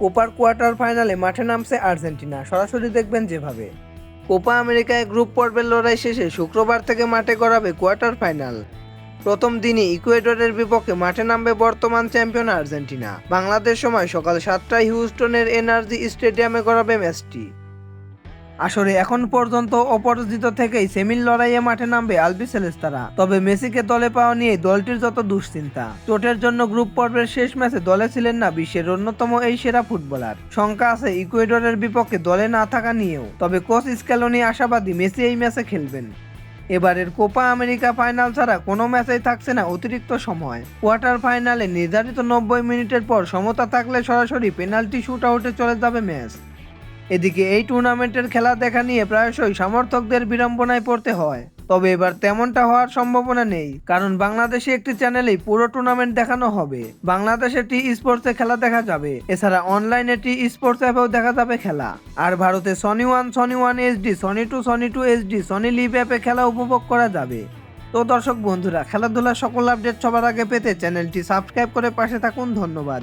কোপার quarter ফাইনালে মাঠে নামছে আর্জেন্টিনা। সরাসরি দেখবেন যেভাবে। কোপা আমেরিকায় গ্রুপ পর্বের লড়াই শেষে শুক্রবার থেকে মাঠে গড়াবে কোয়ার্টার ফাইনাল। প্রথম দিনই ইকুয়েডরের বিপক্ষে মাঠে নামবে বর্তমান চ্যাম্পিয়ন আর্জেন্টিনা। বাংলাদেশ সময় সকাল সাতটায় হিউস্টনের এনার্জি স্টেডিয়ামে গড়াবে ম্যাচটি। আসলে এখন পর্যন্ত অপরাজিত থেকেই সেমির লড়াইয়ে মাঠে নামবে আলবি সেলেস্তারা তবে মেসিকে দলে পাওয়া নিয়ে দলটির যত দুশ্চিন্তা। চোটের জন্য গ্রুপ পর্বের শেষ ম্যাচে দলে ছিলেন না বিশ্বের অন্যতম এই সেরা ফুটবলার। শঙ্কা আছে ইকুয়েডরের বিপক্ষে দলে না থাকা নিয়েও। তবে কোচ স্ক্যালোনি আশাবাদী মেসি এই ম্যাচে খেলবেন। এবারের কোপা আমেরিকা ফাইনাল ছাড়া কোনো ম্যাচেই থাকছে না অতিরিক্ত সময়। কোয়ার্টার ফাইনালে নির্ধারিত নব্বই মিনিটের পর সমতা থাকলে সরাসরি পেনাল্টি শুট আউটে চলে যাবে ম্যাচ। এদিকে এই টুর্নামেন্টের খেলা দেখা নিয়ে প্রায়শই সমর্থকদের বিড়ম্বনায় পড়তে হয়। তবে এবার তেমনটা হওয়ার সম্ভাবনা নেই, কারণ বাংলাদেশে একটি চ্যানেলেই পুরো টুর্নামেন্ট দেখানো হবে। বাংলাদেশে টি স্পোর্টসে খেলা দেখা যাবে, এছাড়া অনলাইনে টি স্পোর্টস অ্যাপেও দেখা যাবে খেলা। আর ভারতে Sony one Sony one HD Sony two Sony two HD Sony LIV অ্যাপে খেলা উপভোগ করা যাবে। তো দর্শক বন্ধুরা, খেলাধুলার সকল আপডেট সবার আগে পেতে চ্যানেলটি সাবস্ক্রাইব করে পাশে থাকুন, ধন্যবাদ।